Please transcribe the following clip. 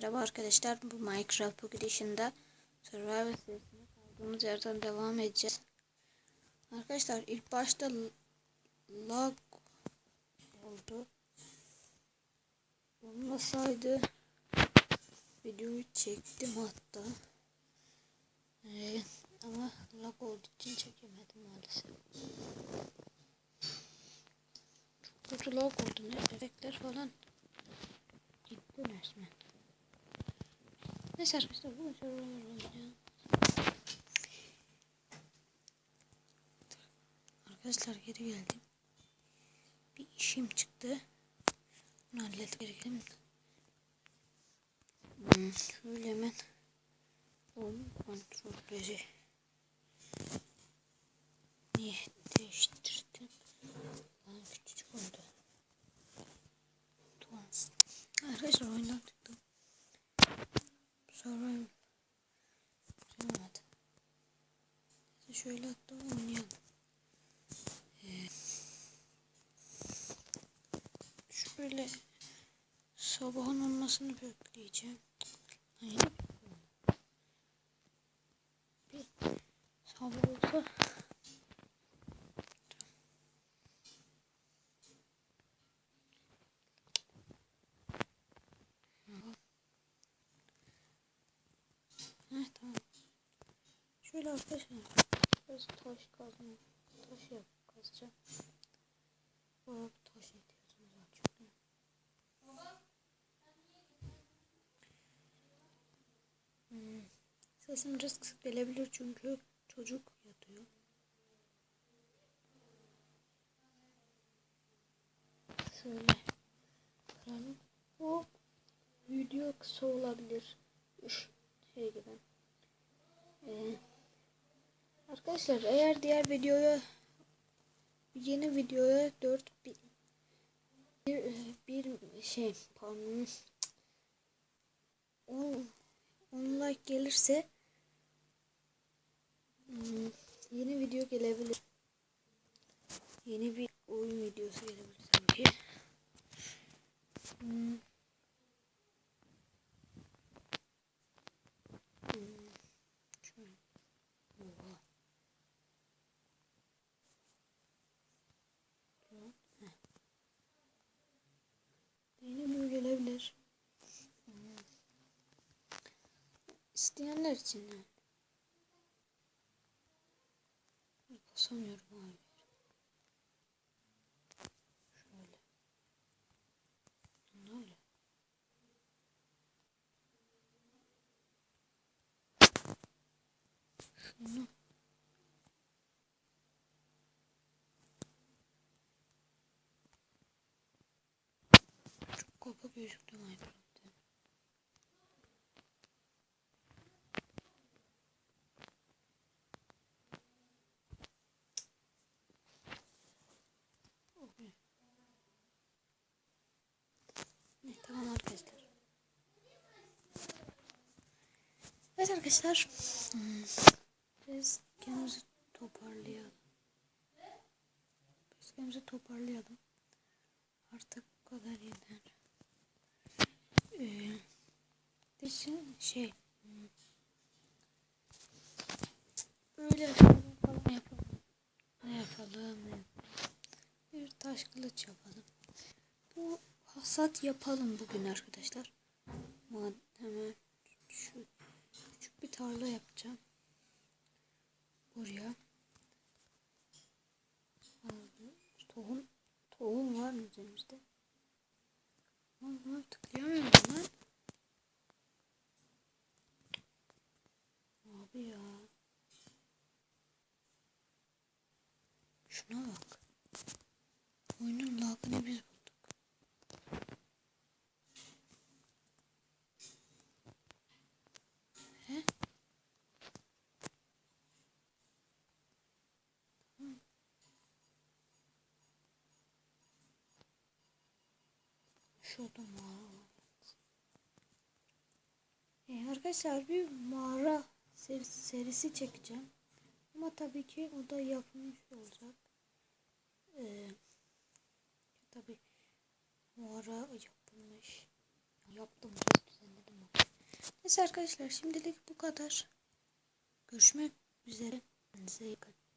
Merhaba arkadaşlar. Bu Minecraft bu gidişinde Survivor serisine kaldığımız yerden devam edeceğiz. Arkadaşlar ilk başta lag oldu. Olmasaydı videoyu çektim hatta. Ee, ama lag olduğu için çekemedim maalesef. Çok kötü lag oldu. Ne efektler falan gitti resmen. Neyse arkadaşlar bu Survivor oynayacağım. Arkadaşlar geri geldim. Bir işim çıktı. Bunu hallettim. Hmm, şöyle hemen onun kontrolleri niye değiştirdim? Lan küçücük oldu. Tuans. Arkadaşlar Şöyle hatta oynayalım. Ee, şöyle sabahın olmasını bekleyeceğim. Hayır. Bir sabah olsa. Şöyle arkadaşlar biraz taş kazma taş yap kazacağım. Bayağı bir taş ihtiyacımız var çünkü. Hmm. Sesim biraz kısık gelebilir çünkü çocuk yatıyor. Şöyle kıralım. Bu video kısa olabilir. Üç şey gibi. Ee, arkadaşlar eğer diğer videoya yeni videoya 4 bir, bir, bir şey pardon 10 10 like gelirse hmm, yeni video gelebilir. Yeni bir oyun videosu gelebilir tabii ki. Hmm. Hmm. Şöyle. Oha. Dur. Heh. Yeni bir gelebilir. Hmm. İsteyenler için yani. Basamıyorum abi. Şöyle. Ne oluyor? Şunu. Çok kopuk gözüktü Minecraft'ta. Okey. Ne, tamam arkadaşlar. Evet arkadaşlar. Biz kendimizi toparlayalım. Biz kendimizi toparlayalım. Artık bu kadar yeter. Ee, için şey böyle falan yapalım. Ne yapalım? ne yapalım? Bir taş kılıç yapalım. Bu hasat yapalım bugün arkadaşlar. Hemen şu bir tarla yapacağım. Buraya. Tohum tohum var mı üzerimizde? Allah tıklayamıyorum lan. Abi ya. Şuna bak. Mağara var. Ee, arkadaşlar bir mağara serisi, serisi çekeceğim. Ama tabii ki o da yapılmış olacak. Ee, tabii mağara yapılmış. Yaptım. Düzenledim. Neyse arkadaşlar şimdilik bu kadar. Görüşmek üzere. Kendinize iyi bakın.